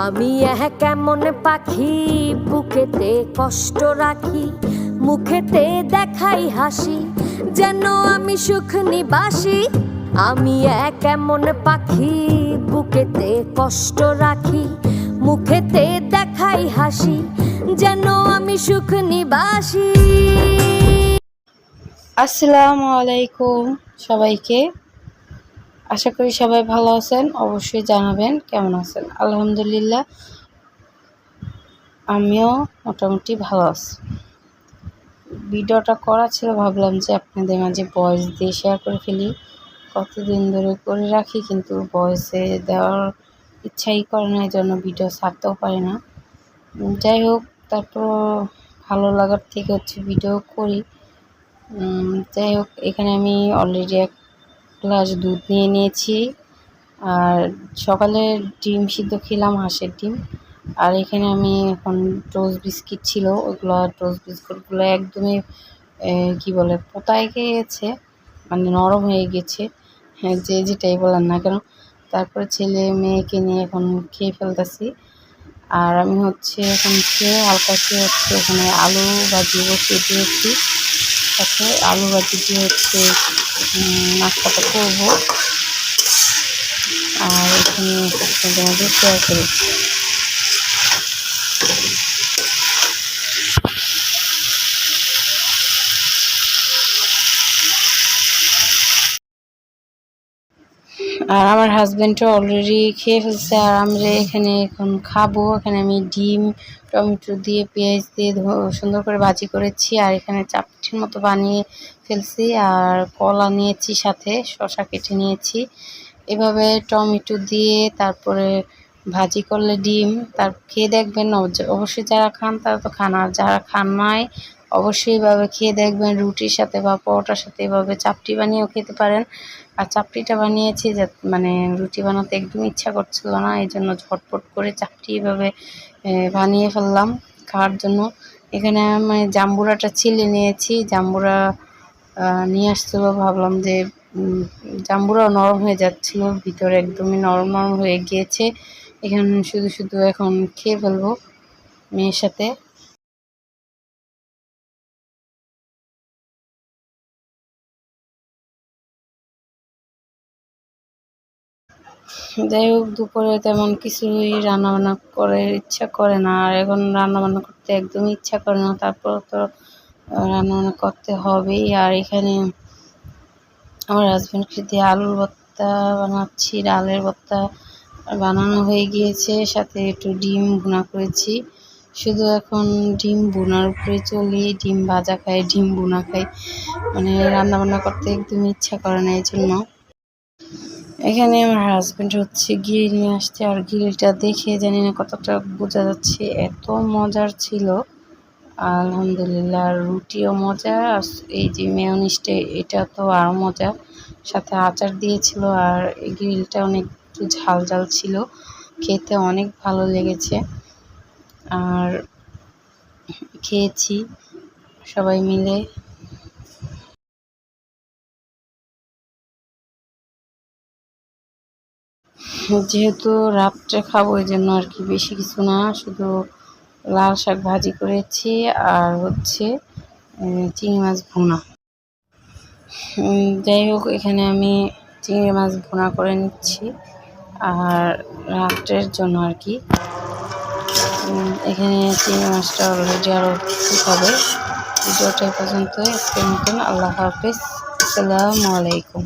আমি এক কেমন পাখি, বুকেতে কষ্ট রাখি, মুখেতে দেখাই হাসি, যেন আমি সুখ নিবাসি। আমি এক কেমন পাখি, বুকেতে কষ্ট রাখি, মুখেতে দেখাই হাসি, যেন আমি সুখ নিবাসী। আসসালামু আলাইকুম সবাইকে। আশা করি সবাই ভালো আছেন। অবশ্যই জানাবেন কেমন আছেন। আলহামদুলিল্লাহ, আমিও মোটামুটি ভালো আছি। ভিডিওটা করা ছিল, ভাবলাম যে আপনাদের মাঝে ভয়েস দিয়ে শেয়ার করে ফেলি। কতদিন ধরে করে রাখি, কিন্তু ভয়েসে দেওয়ার ইচ্ছাই করে না এই জন্য ভিডিও ছাড়তেও পারি না। যাই হোক, তারপর ভালো লাগার থেকে হচ্ছে ভিডিও করি। যাই হোক, এখানে আমি অলরেডি এক গ্লাস দুধ নিয়ে নিয়েছি। আর সকালে ডিম সিদ্ধ খেলাম, হাঁসের ডিম। আর এখানে আমি এখন টোস্ট বিস্কিট ছিল, ওইগুলো টোস্ট বিস্কুটগুলো একদমই কি বলে, পোতায় গিয়েছে মানে নরম হয়ে গেছে। হ্যাঁ যে যেটাই বলেন না কেন। তারপরে ছেলে মেয়েকে নিয়ে এখন খেয়ে ফেলতেছি। আর আমি হচ্ছে এখন খেয়ে হালকা খেয়ে হচ্ছে ওখানে আলু বা ভাজি বসিয়ে দিয়েছি। সাথে আলু ভাজি দিয়ে হচ্ছে নাস্তাটা করব। আর এখানে শেয়ার করি আর আমার হাজব্যান্ডও অলরেডি খেয়ে ফেলছে, আর আমরা এখানে এখন খাব। এখানে আমি ডিম, টমেটো দিয়ে, পেঁয়াজ দিয়ে সুন্দর করে ভাজি করেছি। আর এখানে চাপটির মতো বানিয়ে ফেলছি, আর কলা নিয়েছি সাথে, শসা কেটে নিয়েছি। এভাবে টমেটো দিয়ে তারপরে ভাজি করলে ডিম। তার, খেয়ে দেখবেন, অবশ্য- অবশ্যই যারা খান তারা তো খান, আর যারা খান নাই অবশ্যই এভাবে খেয়ে দেখবেন, রুটির সাথে বা পরোটার সাথে এভাবে চাপটি বানিয়েও খেতে পারেন। আর চাপটিটা বানিয়েছি যে মানে রুটি বানাতে একদম ইচ্ছা করছিল না এই জন্য ঝটপট করে চাপটি এভাবে বানিয়ে ফেললাম খাওয়ার জন্য। এখানে আমি জাম্বুরাটা ছিলে নিয়েছি, জাম্বুরা নিয়ে আসছিল, ভাবলাম যে জাম্বুরাও নরম হয়ে যাচ্ছিল, ভিতরে একদমই নরম নরম হয়ে গিয়েছে। এখানে শুধু শুধু এখন খেয়ে ফেলব মেয়ের সাথে। যাই হোক, দুপুরে তেমন কিছুই রান্না বান্না করে ইচ্ছা করে না। আর এখন রান্না বান্না করতে একদমই ইচ্ছা করে না। তারপর তো রান্না বান্না করতে হবেই। আর এখানে আমার হাজব্যান্ডকে দিয়ে আলুর ভর্তা বানাচ্ছি, ডালের ভর্তা বানানো হয়ে গিয়েছে। সাথে একটু ডিম ভুনা করেছি। শুধু এখন ডিম বোনার উপরে চলি, ডিম ভাজা খাই, ডিম বোনা খাই। মানে রান্না বান্না করতে একদমই ইচ্ছা করে না এই জন্য এখানে আমার হাজব্যান্ড হচ্ছে গিয়ে নিয়ে আসছে, আর গ্রিলটা দেখে জানি না কতটা বোঝা যাচ্ছে। এত মজার ছিল। আলহামদুলিল্লাহ, রুটিও মজা, আর এই যে মেয়নিসটা এটা তো আরও মজা। সাথে আচার দিয়েছিল, আর গ্রিলটা অনেক একটু ঝাল ঝাল ছিল। খেতে অনেক ভালো লেগেছে। আর খেয়েছি সবাই মিলে। যেহেতু রাত্রে খাব এই জন্য আর কি বেশি কিছু না। শুধু লাল শাক ভাজি করেছি আর হচ্ছে চিংড়ি মাছ ভুনা। যাই হোক, এখানে আমি চিংড়ি মাছ ভুনা করে নিচ্ছি আর রাত্রের জন্য আর কি। এখানে চিংড়ি মাছটা অলরেডি আরও ঠিক হবে। ভিডিওটা পর্যন্ত আজকের মতন আল্লাহ হাফেজ। আসসালামু আলাইকুম।